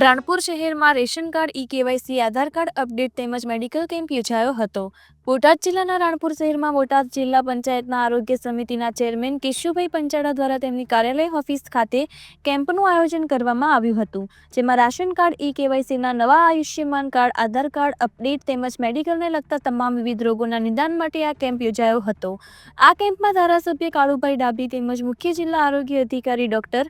રાણપુર શહેરમાં ration card E KYC Aadhaar card update તેમજ medical camp યોજાયો હતો. બોટાદ જિલ્લાના રાણપુર શહેરમાં બોટાદ જિલ્લા પંચાયતના આરોગ્ય સમિતિના ચેરમેન કેશુભાઈ પંચાળા દ્વારા તેમની કાર્યાલય ઓફિસ ખાતે કેમ્પનું આયોજન કરવામાં આવ્યું હતું, જેમાં રાશન કાર્ડ ઈ કેવાયસીના નવા Ayushman card, Aadhaar card update તેમજ મેડિકલને લગતા તમામ વિવિધ રોગોના નિદાન માટે આ કેમ્પ યોજાયો હતો. આ કેમ્પમાં ધારાસભ્ય કાળુભાઈ ડાબી તેમજ મુખ્ય જિલ્લા આરોગ્ય અધિકારી ડોક્ટર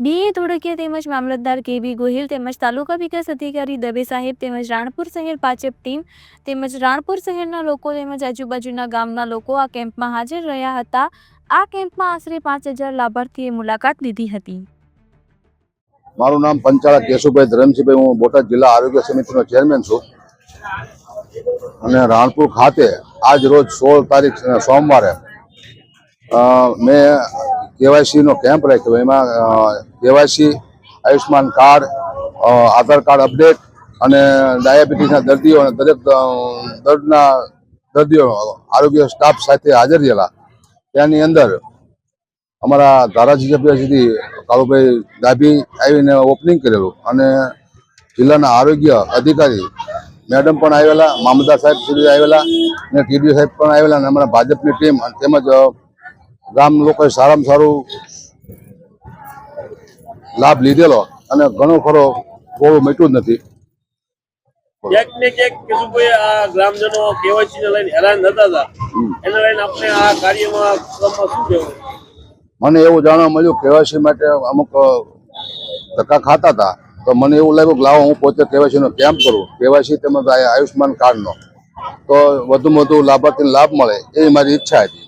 ડીએ ધોળકિયા તેમજ મામલતદાર કેબી ગોહિલ તેમજ તાલુકા વિકાસ અધિકારી દવે સાહેબ તેમજ રાણપુર શહેર ભાજપ ટીમ તેમજ રાણપુર શહેરના લોકો તેમજ આજુબાજુના ગામના લોકો આ કેમ્પમાં હાજર રહ્યા હતા. આ કેમ્પમાં આશરે પાંચ હજાર લાભાર્થીએ મુલાકાત લીધી હતી. મારું નામ પંચાળા કેશુભાઈ ધરમસિંહભાઈ. હું બોટાદ જિલ્લા આરોગ્ય સમિતિનો ચેરમેન છું. અને રાણપુર ખાતે આજ રોજ સોળ તારીખ, સોમવારે મેં કેવાયસી નો કેમ્પ રાખ્યો એમાં KYC Ayushman card Aadhaar card update અને ડાયાબિટીસના દર્દીઓ અને દરેક દર્દના દર્દીઓ, આરોગ્ય સ્ટાફ સાથે હાજર રહેલા. ત્યાંની અંદર અમારા ધારાસભ્ય સુધી કાળુભાઈ ડાભી આવીને ઓપનિંગ કરેલું અને જિલ્લાના આરોગ્ય અધિકારી મેડમ પણ આવેલા મામલદાર સાહેબ સુધી આવેલા અને ટીડીઓ સાહેબ પણ આવેલા અને અમારા ભાજપની ટીમ તેમજ ગામ લોકોએ સારામાં સારું લાભ લીધેલો અને ઘણો ખરો બહુ મેટ્યું જ નથી. ક્યાંક ને ક્યાંક કેશુભાઈ આ ગ્રામજનો કેવાયસી ને લઈને હેરાન થતા હતા. એને લઈને આપણે આ કાર્યમાં ક્રમમાં શું કહેવું? મને એવું જાણવા મળ્યું કેવાયસી માટે અમુક ધક્કા ખાતા હતા. તો મને એવું લાગ્યું કે લાવો હું પોતે કેવાયસી નો કેમ્પ કરું. કેવાયસી તેમજ આયુષ્યમાન કાર્ડ કાર્ડનો. તો વધુમાં વધુ લાભાર્થીને લાભ મળે એ મારી ઈચ્છા હતી.